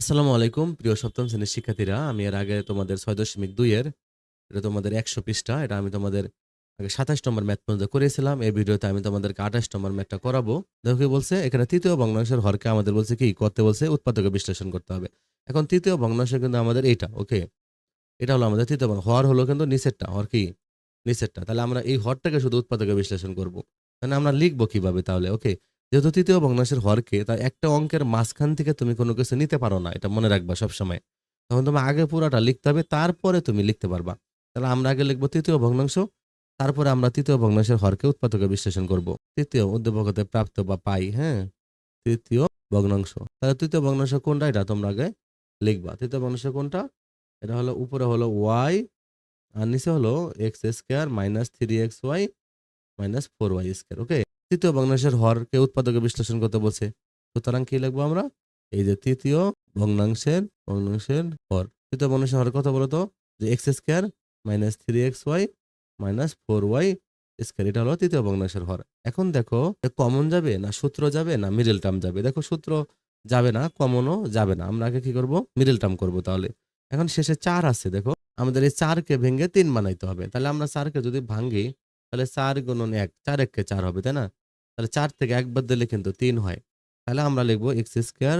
আসসালামু আলাইকুম, প্রিয় সপ্তম শ্রেণির শিক্ষার্থীরা। আমি এর আগে তোমাদের ছয় দশমিক দুইয়ের এটা তোমাদের একশো পৃষ্ঠা, এটা আমি তোমাদের আগে সাতাশ নম্বর ম্যাথ পর্যন্ত করেছিলাম। এই ভিডিওতে আমি তোমাদেরকে আঠাশ নম্বর ম্যাথটা করাবো। দেখো কি বলছে, এখানে তৃতীয় ভগ্নাংশের হরকে আমাদের বলছে কি, করতে বলছে উৎপাদকে বিশ্লেষণ করতে হবে। এখন তৃতীয় ভগ্নাংশ কিন্তু আমাদের এইটা, ওকে? এটা হলো আমাদের তৃতীয় হর হলো কিন্তু নিচেরটা, হর কি? নিচেরটা। তাহলে আমরা এই হরটাকে শুধু উৎপাদকে বিশ্লেষণ করব। তাহলে আমরা লিখব কীভাবে তাহলে, ওকে? যেহেতু তৃতীয় ভগ্নাংশের হরকে, তাই একটা অঙ্কের মাঝখান থেকে তুমি কোনো কিছু নিতে পারো না, এটা মনে রাখবা সবসময়। তখন তুমি আগে পুরাটা লিখতে হবে, তারপরে তুমি লিখতে পারবা। তাহলে আমরা আগে লিখব তৃতীয় ভগ্নাংশ, তারপরে আমরা তৃতীয় ভগ্নাংশের হরকে উৎপাদকে বিশ্লেষণ করব। তৃতীয় উদ্দীপক হতে প্রাপ্ত বা পাই হ্যাঁ? তৃতীয় ভগ্নাংশ। তাহলে তৃতীয় ভগ্নাংশ কোনটা? এটা তোমরা আগে লিখবা। তৃতীয় ভগ্নাংশ কোনটা? এটা হলো, উপরে হলো ওয়াই আর নিচে হলো X square minus three X Y minus four Y square okay তৃতীয় ভগ্নাংশের হরকে উৎপাদকে বিশ্লেষণ করতে বলছে। সুতরাং কি লিখব আমরা? এই যে তৃতীয় ভগ্নাংশের ভগ্নাংশের হর। তৃতীয় ভগ্নাংশের হর কত বলতো যে X square minus three X Y minus four Y square, এটা হলো তৃতীয় ভগ্নাংশের হর। এখন দেখো কমন যাবে না সূত্র যাবে না মিডল টার্ম যাবে? দেখো সূত্র যাবে না কমনও যাবে না। আমরা আগে কি করব? মিডল টার্ম করব তাহলে। এখন শেষে চার আছে, দেখো। আমাদের এই চারকে ভেঙে তিন বানাইতে হবে। তাহলে আমরা চারকে যদি ভাঙি, তাহলে চার গুণন এক, চার এককে চার হবে, তাই না? তাহলে চার থেকে এক বাদ দিলে কিন্তু তিন হয়। তাহলে আমরা লিখব X square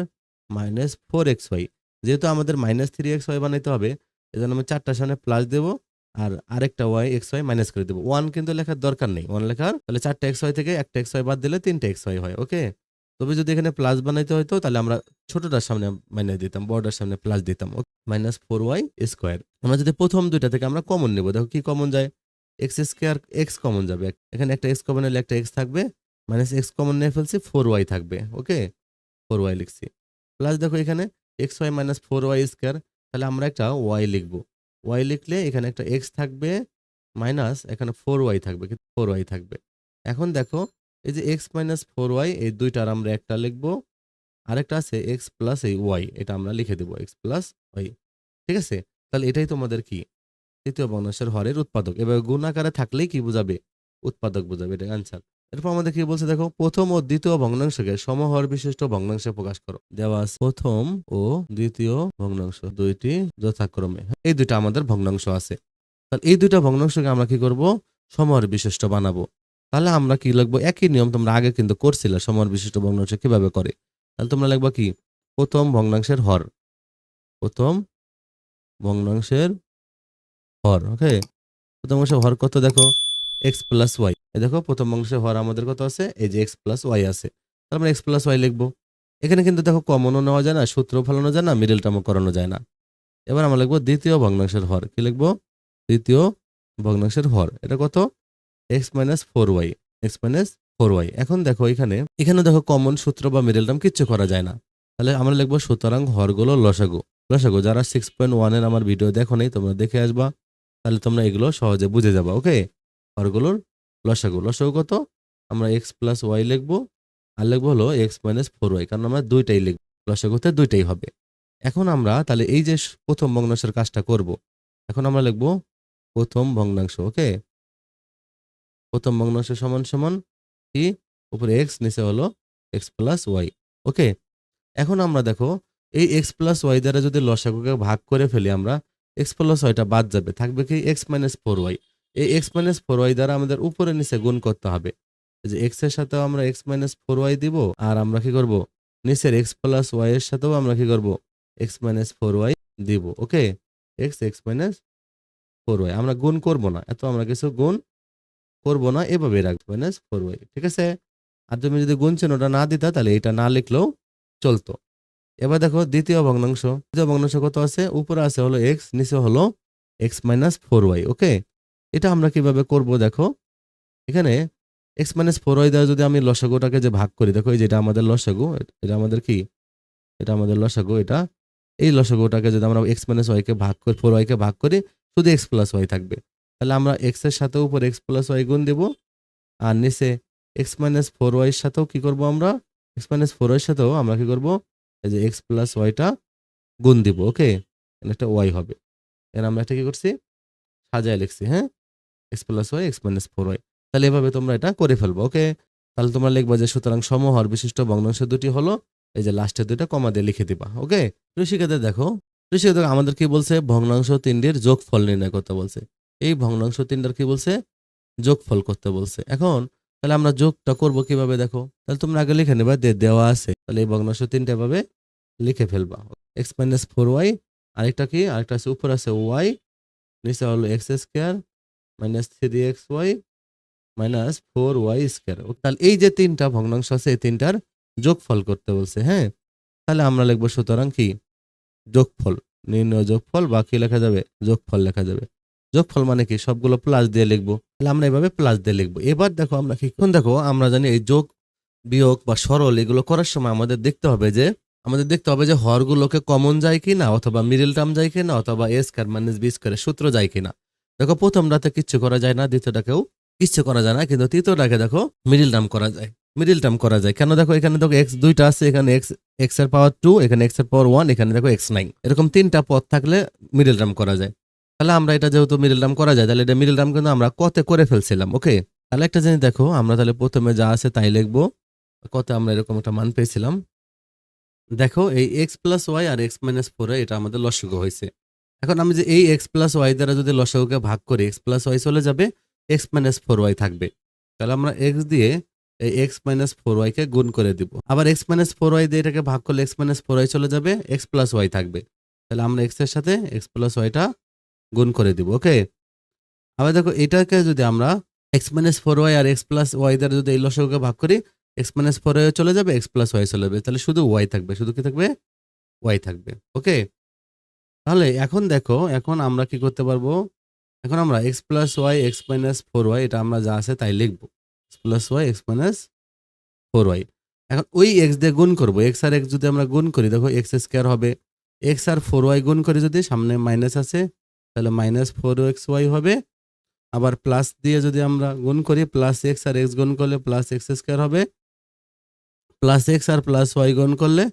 minus four X Y যেহেতু আমাদের মাইনাস থ্রি এক্স ওয়াই বানাইতে হবে, এজন্য আমি চারটার সামনে প্লাস দেবো আর আরেকটা ওয়াই এক্স ওয়াই মাইনাস করে দেবো। ওয়ান কিন্তু লেখার দরকার নেই। ওয়ান লেখার, তাহলে চারটা এক্স ওয়াই থেকে একটা এক্স ওয়াই বাদ দিলে তিনটা এক্স ওয়াই হয় ওকে তবে যদি এখানে প্লাস বানাইতে হতো তাহলে আমরা ছোটটার সামনে মাইনাস দিতাম, বড়টার সামনে প্লাস দিতাম মাইনাস ফোর ওয়াই স্কোয়ার আমরা যদি প্রথম দুইটা থেকে আমরা কমন নেব, দেখো কি কমন যায়? এক্স স্কোয়ার এক্স কমন যাবে। এখানে একটা এক্স কমন হলে একটা এক্স থাকবে মাইনাস এক্স কমন নিয়ে ফেলছি ফোর ওয়াই থাকবে ওকে ফোর ওয়াই লিখছি। প্লাস দেখো এখানে X Y minus four Y square তাহলে আমরা একটা ওয়াই লিখব। ওয়াই লিখলে এখানে একটা এক্স থাকবে মাইনাস এখানে ফোর ওয়াই থাকবে ফোর ওয়াই থাকবে। এখন দেখো, এই যে এক্স মাইনাস ফোর ওয়াই এই দুইটার আমরা একটা লিখব, আরেকটা আছে এক্স প্লাস এই ওয়াই এটা আমরা লিখে দেবো এক্স প্লাস ওয়াই ঠিক আছে? তাহলে এটাই তোমাদের কি? তৃতীয় ভগ্নাংশের হরের উৎপাদক। এবার গুণ আকারে থাকলেই কি বোঝাবে? উৎপাদক বোঝাবে এটা আনসার এরপর আমাদের কি বলছে? দেখো, প্রথম ও দ্বিতীয় ভগ্নাংশকে সমহর বিশিষ্ট ভগ্নাংশে প্রকাশ করো। দেওয়া আছে প্রথম ও দ্বিতীয় ভগ্নাংশ দুইটি যথাক্রমে। এই দুইটা আমাদের ভগ্নাংশ আছে। তাহলে এই দুইটা ভগ্নাংশকে আমরা কি করব? সমহর বিশিষ্ট বানাবো। তাহলে আমরা কি লিখব? একই নিয়ম তোমরা আগে কিন্তু করছিলে, সমহর বিশিষ্ট ভগ্নাংশ কীভাবে করে? তাহলে তোমরা লিখবা কি? প্রথম ভগ্নাংশের হর। প্রথম ভগ্নাংশের হর ওকে প্রথম অংশের হর কত? দেখো এক্স প্লাস ওয়াই দেখো, প্রথম অংশের হর আমাদের কত আছে? এই যে এক্স প্লাস ওয়াই আছে। তাহলে আমরা এক্স প্লাস ওয়াই লিখব। এখানে কিন্তু দেখো কমনও নেওয়া যায় না, সূত্র ফেলানো যায় না মিডল টার্মও করানো যায় না। এবার আমরা লিখব দ্বিতীয় ভগ্নাংশের হর। কি লিখব? দ্বিতীয় ভগ্নাংশের হর। এটা কত? X minus four Y X minus four Y এখন দেখো এখানে এখানে দেখো কমন সূত্র বা মিডল টার্ম কিচ্ছু করা যায় না। তাহলে আমরা লিখব সুতরাং হরগুলো লসাগু। লসাগু, যারা সিক্স পয়েন্ট ওয়ানের আমার ভিডিও দেখো নেই, তোমরা দেখে আসবা। তাহলে তোমরা এগুলো সহজে বুঝে যাবা ওকে হরগুলোর লসাগু। লসাগু কত? আমরা এক্স প্লাস ওয়াই লিখব, আর লিখব হলো এক্স মাইনাস ফোর ওয়াই কারণ আমরা দুইটাই লিখব। লসাগুতে দুইটাই হবে। এখন আমরা তাহলে এই যে প্রথম ভগ্নাংশের কাজটা করব, এখন আমরা লিখব প্রথম ভগ্নাংশ, ওকে? প্রথম ভগ্নাংশ সমান সমান কি? উপরে এক্স নিচে হলো এক্স প্লাস ওয়াই ওকে? এখন আমরা দেখো, এই এক্স প্লাস ওয়াই দ্বারা যদি লসাগুকে ভাগ করে ফেলি আমরা এক্স প্লাস ওয়াইটা বাদ যাবে। থাকবে কি? এক্স মাইনাস ফোর ওয়াই এই এক্স মাইনাস ফোর ওয়াই দ্বারা আমাদের উপরে নিচে গুণ করতে হবে। যে এক্সের সাথেও আমরা এক্স মাইনাস ফোর ওয়াই দিব, আর আমরা কি করব? নিচের এক্স প্লাস ওয়াই এর সাথেও আমরা কি করব? এক্স মাইনাস ফোর ওয়াই দিব okay X X minus four Y আমরা গুণ করব না, এত আমরা কিছু গুণ করব না এভাবে রাখব মাইনাস ফোর ওয়াই ঠিক আছে? আর তুমি যদি গুণ চিহ্নটা না দিতা, তাহলে এটা না লিখলেও চলতো। এবার দেখো দ্বিতীয় ভগ্নাংশ দ্বিতীয় ভগ্নাংশ কত আছে? উপরে আছে হলো এক্স নিচে হলো X minus four Y okay এটা আমরা কীভাবে করব দেখো? এখানে এক্স মাইনাস ফোর ওয়াই যদি আমি লসাগুটাকে যে ভাগ করি, দেখো এই যেটা আমাদের লসাগু, এটা আমাদের কি? এটা আমাদের লসাগু, এটা এই লসাগুটাকে যদি আমরা এক্স মাইনাস ওয়াইকে ভাগ করি ফোর ওয়াইকে ভাগ করি, শুধু এক্স প্লাস ওয়াই থাকবে। তাহলে আমরা এক্সের সাথে উপর এক্স প্লাস ওয়াই গুণ দেবো, আর নিচে এক্স মাইনাস ফোর ওয়াইয়ের সাথেও কী করব আমরা? এক্স মাইনাস ফোর ওয়াইয়ের সাথেও আমরা কী করব? এই যে এক্স প্লাস ওয়াইটা গুণ দিব ওকে একটা ওয়াই হবে। এর আমরা একটা কী করছি? সাজায় লিখছি হ্যাঁ? X plus Y X minus four Y তাহলে এভাবে তোমরা এটা করে ফেলব ওকে তাহলে তোমরা লিখবা যে সুতরাং সমহর বিশিষ্ট ভগ্নাংশ দুটি হলো, এই যে লাস্টের দুইটা কমা দিয়ে লিখে দিবা ওকে শিক্ষার্থী দেখো শিক্ষার্থী আমাদের কি বলছে? ভগ্নাংশ তিনটির যোগফল নির্ণয় করতে বলছে। এই ভগ্নাংশ তিনটার কি বলছে? যোগফল করতে বলছে। এখন, তাহলে আমরা যোগটা করব কীভাবে দেখো? তাহলে তোমরা আগে লিখে নেবা দেওয়া আছে, তাহলে এই ভগ্নাংশ তিনটা ভাবে লিখে ফেলবা। এক্স মাইনাস ফোর ওয়াই আরেকটা কি? আরেকটা আছে, উপর আছে ওয়াই নিচে হলো X square minus three X Y minus four Y square তাহলে এই যে তিনটা ভগ্নাংশ আছে, এই তিনটার যোগফল করতে বলছে হ্যাঁ? তাহলে আমরা লিখব সুতরাং কি? যোগফল, নির্ণয় যোগফল বা কি লেখা যাবে যোগফল লেখা যাবে। যোগফল মানে কি? সবগুলো প্লাস দিয়ে লিখব। তাহলে আমরা এভাবে প্লাস দিয়ে লিখব। এবার দেখো আমরা কি, এখন দেখো আমরা জানি এই যোগ বিয়োগ বা সরল এগুলো করার সময় আমাদের দেখতে হবে যে, আমাদের দেখতে হবে যে হরগুলোকে কমন যায় কিনা, অথবা মিডিল টার্ম যায় কি না অথবা এ স্কয়ার মাইনাস বি স্কয়ারের সূত্র যায় কিনা। দেখো প্রথমটাতে কিচ্ছু করা যায় না, দ্বিতীয়টাকেও কিচ্ছু করা যায় না, কিন্তু তৃতীয়টাকে দেখো মিডিল টার্ম করা যায়। মিডিল টার্ম করা যায়। কেন দেখো, এখানে দেখো এক্স দুইটা আছে, এখানে এক্স এক্সের পাওয়ার টু এখানে এক্সের পাওয়ার ওয়ান এখানে দেখো এক্স নাইন এরকম তিনটা পথ থাকলে মিডিল টার্ম করা যায়। তাহলে আমরা এটা যেহেতু মিডিল টার্ম করা যায়, তাহলে এটা মিডিল টার্ম কিন্তু আমরা কতে করে ফেলছিলাম ওকে তাহলে একটা জিনিস দেখো, আমরা তাহলে প্রথমে যা আছে তাই লিখব। কত আমরা এরকম একটা মান পেয়েছিলাম। দেখো, এই এক্স প্লাস ওয়াই আর এক্স মাইনাস ফোরে এটা আমাদের লসগু হয়েছে। এখন আমি যে এই এক্স প্লাস ওয়াই দ্বারা যদি লসগুকে ভাগ করি এক্স প্লাস ওয়াই চলে যাবে এক্স মাইনাস ফোর ওয়াই থাকবে। তাহলে আমরা এক্স দিয়ে এই এক্স মাইনাস ফোর ওয়াইকে গুণ করে দিব। আবার এক্স মাইনাস ফোর ওয়াই দিয়ে এটাকে ভাগ করলে এক্স মাইনাস ফোর ওয়াই চলে যাবে এক্স প্লাস ওয়াই থাকবে। তাহলে আমরা এক্সের সাথে এক্স প্লাস ওয়াইটা গুণ করে দিব ওকে আবার দেখো, এটাকে যদি আমরা এক্স মাইনাস ফোর ওয়াই আর এক্স প্লাস ওয়াই দ্বারা যদি এই লসগুকে ভাগ করি এক্স মাইনাস ফোর ওয়াই চলে যাবে এক্স প্লাস ওয়াই চলে যাবে। তাহলে শুধু ওয়াই থাকবে, শুধু কি থাকবে? ওয়াই থাকবে ওকে তাহলে এখন দেখো, এখন আমরা কি করতে পারব? এখন আমরা X plus Y X minus four Y এটা আমরা যা আছে তাই লিখব। X plus Y X minus four Y এখন ওই এক্স দিয়ে গুণ করব। এক্স আর এক্স যদি আমরা গুণ করি, দেখো এক্স স্কোয়ার হবে। এক্স আর ফোর ওয়াই গুণ করি যদি, সামনে মাইনাস আছে, তাহলে মাইনাস ফোর এক্স ওয়াই হবে। আবার প্লাস দিয়ে যদি আমরা গুণ করি প্লাস এক্স আর এক্স গুণ করলে প্লাস এক্স স্কোয়ার হবে। প্লাস এক্স আর প্লাস ওয়াই গুণ করলে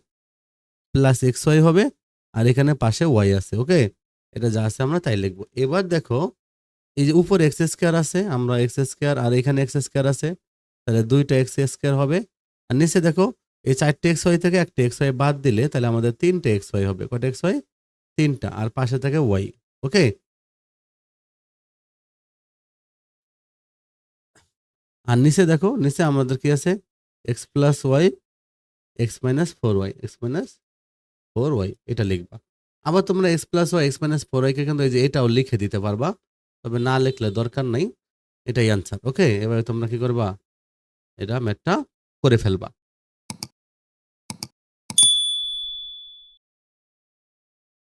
প্লাস এক্স ওয়াই হবে। আর এখানে পাশে ওয়াই আছে ওকে এটা যা আছে আমরা তাই লিখব। এবার দেখো, এই যে উপর এক্স স্কোয়ার আছে, আমরা এক্স স্কোয়ার আর এখানে এক্স স্কোয়ার আছে, তাহলে দুইটা এক্স স্কোয়ার হবে। আর নিচে দেখো, এই চারটে এক্স ওয়াই থেকে একটা এক্স ওয়াই বাদ দিলে তাহলে আমাদের তিনটে এক্স ওয়াই হবে। কটা এক্স ওয়াই তিনটা। আর পাশে থাকে ওয়াই ওকে আর নিচে দেখো, নিচে আমাদের কি আছে? X plus Y X minus four Y X minus four Y, এটা লিখবা। আবার তোমরা X plus Y, X minus four ওয়াইকে কিন্তু এই যে এটাও লিখে দিতে পারবা। তবে না লিখলে দরকার নাই, এটাই আনসার ওকে এবারে তোমরা কি করবা? এটা ম্যাথটা করে ফেলবা।